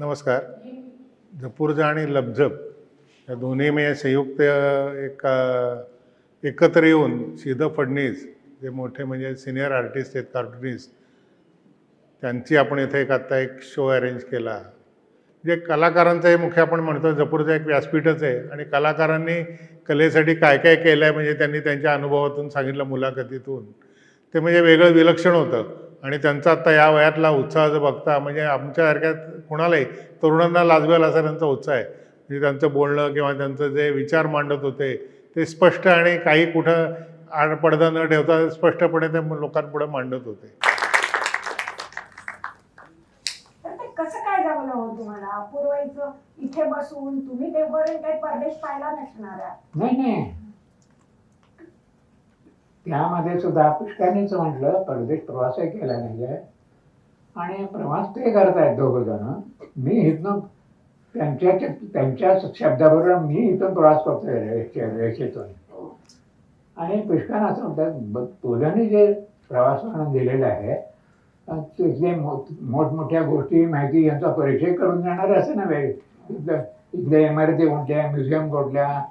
नमस्कार. झपूर्झा आणि लबझप या दोन्ही म्हणजे संयुक्त एक एकत्र येऊन सीधं फडणीस जे मोठे म्हणजे सिनियर आर्टिस्ट आहेत कार्टुनिस्ट त्यांची आपण इथे एक आत्ता एक शो अरेंज केला. जे कलाकारांचं हे मुख्य आपण म्हणतो जपूरचं एक व्यासपीठच आहे आणि कलाकारांनी कलेसाठी काय काय केलं आहे म्हणजे त्यांनी त्यांच्या अनुभवातून सांगितलं मुलाखतीतून. ते म्हणजे वेगळं विलक्षण होतं. आणि त्यांचा आत्ता या वयातला उत्साह जर बघता म्हणजे आमच्यासारख्या कुणालाही तरुणांना लाजवेल असा त्यांचा उत्साह आहे. म्हणजे त्यांचं बोलणं किंवा त्यांचं जे विचार मांडत होते ते स्पष्ट आणि काही कुठं आड पडदा न ठेवता स्पष्टपणे ते लोकांपुढे मांडत होते. तर ते कसं काय जमलं हो तुम्हाला? अपूर्वाईचं इथे बसून तुम्ही काही परदेश पाहिला नसणार. नाही नाही. त्यामध्ये सुद्धा पुष्कानीच म्हटलं परदेश प्रवासही केला नाही आहे आणि प्रवास ते करतायत दोघं जण. मी इथनं त्यांच्या त्यांच्या शब्दाबरोबर मी इथून प्रवास करतोय रेषेतून आणि पुष्कान असं म्हणतात ब- पोलांनी जे प्रवास म्हणून दिलेला आहे तिथले मोठमोठ्या गोष्टी माहिती यांचा परिचय करून देणार असं नव्हे. इथलं इथल्या इमारती कोणत्या म्युझियम कोठल्या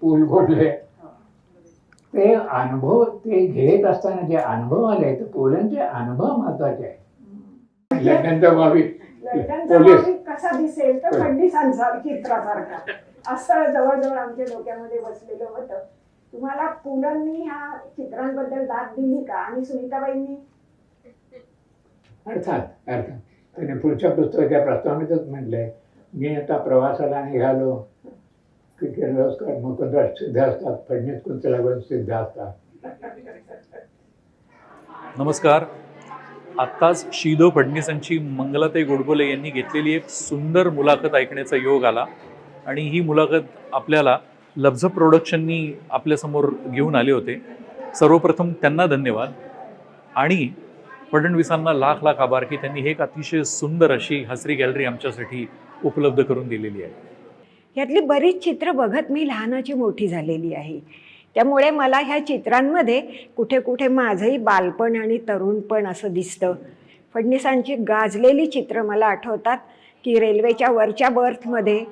पूल कुठले ते अनुभव ते घेत असताना जे अनुभव आले तर पोलांचे अनुभव महत्त्वाचे आहे लग्नांतर व्हावी लग्नाचा पोलीस. भाविक कसा दिसेल तर फडणीसांचा चित्रासारखा. असं जवळजवळ आमच्या डोक्यामध्ये बसलेलं होतं. तुम्हाला पुलंनी ह्या चित्रांबद्दल दाद दिली का? आणि सुनीताबाईंनी? अर्थात अर्थात. त्याने पुढच्या पुस्तकाच्या प्रस्तावनेतच म्हटलंय मी आता प्रवासाला निघालो. की किर्लोस्कर मुकुंदराज सिद्ध असतात फडणीस लागून सिद्ध असतात नमस्कार. आत्ताच शिदो फडणीसांची मंगलाताई गोडबोले यांनी घेतलेली एक सुंदर मुलाखत ऐकण्याचा योग आला आणि ही मुलाखत आपल्याला लब्झ प्रोडक्शननी आपल्यासमोर घेऊन आले होते. सर्वप्रथम त्यांना धन्यवाद आणि फडणवीसांना लाख लाख आभार की त्यांनी एक अतिशय सुंदर अशी हसरी गॅलरी आमच्यासाठी उपलब्ध करून दिलेली आहे. यातली बरीच चित्र बघत मी लहानाची मोठी झालेली आहे. त्यामुळे मला ह्या चित्रांमध्ये कुठे कुठे माझंही बालपण आणि तरुणपण असं दिसतं. फडणीसांची गाजलेली चित्र मला आठवतात की रेल्वेच्या वरच्या बर्थमध्ये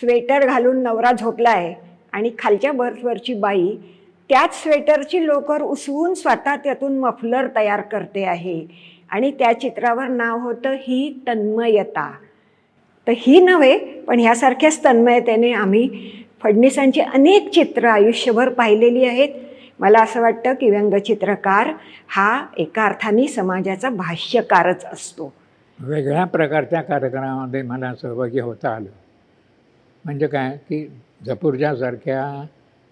स्वेटर घालून नवरा झोपला आहे आणि खालच्या बर्थवरची बाई त्याच स्वेटरची लोकर उसवून स्वतः त्यातून मफलर तयार करते आहे. आणि त्या चित्रावर नाव होतं ही तन्मयता. तर ही नव्हे पण ह्यासारख्याच तन्मयतेने आम्ही फडणीसांची अनेक चित्रं आयुष्यभर पाहिलेली आहेत. मला असं वाटतं की व्यंगचित्रकार हा एका अर्थाने समाजाचा भाष्यकारच असतो. वेगळ्या प्रकारच्या कार्यक्रमामध्ये मला सहभागी होता आलं. म्हणजे काय की जपूरच्यासारख्या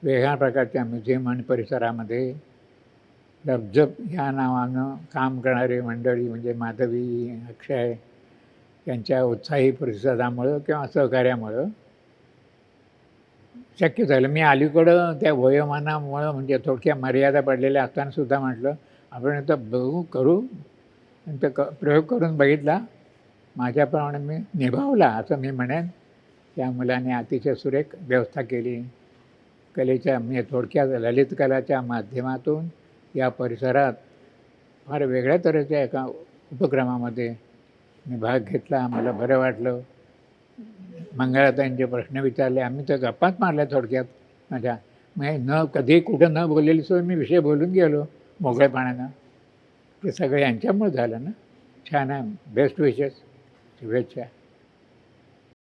वेगळ्या प्रकारच्या म्युझियम आणि परिसरामध्ये लबजब ह्या नावानं काम करणारी मंडळी म्हणजे माधवी अक्षय त्यांच्या उत्साही प्रतिसादामुळं किंवा सहकार्यामुळं शक्य झालं. मी अलीकडं त्या वयोमानामुळं म्हणजे थोडक्या मर्यादा पडलेल्या असतानासुद्धा म्हटलं आपण आता बघू करू. आणि ते क प्रयोग करून बघितला. माझ्याप्रमाणे मी निभावला असं मी म्हणेन. त्या मुलाने अतिशय सुरेख व्यवस्था केली. कलेच्या म्हणजे थोडक्या ललित कलाच्या माध्यमातून या परिसरात फार वेगळ्या तऱ्हेच्या एका उपक्रमामध्ये मी भाग घेतला आम्हाला बरं वाटलं. मंगळाताईंचे प्रश्न विचारले आम्ही तर गप्पाच मारल्या थोडक्यात. माझ्या म्हणजे न कधी कुठं न बोललेली सोय मी विषय बोलून गेलो मोकळेपणानं. ते सगळं यांच्यामुळे झालं ना? छान आहे. बेस्ट विशेस शुभेच्छा.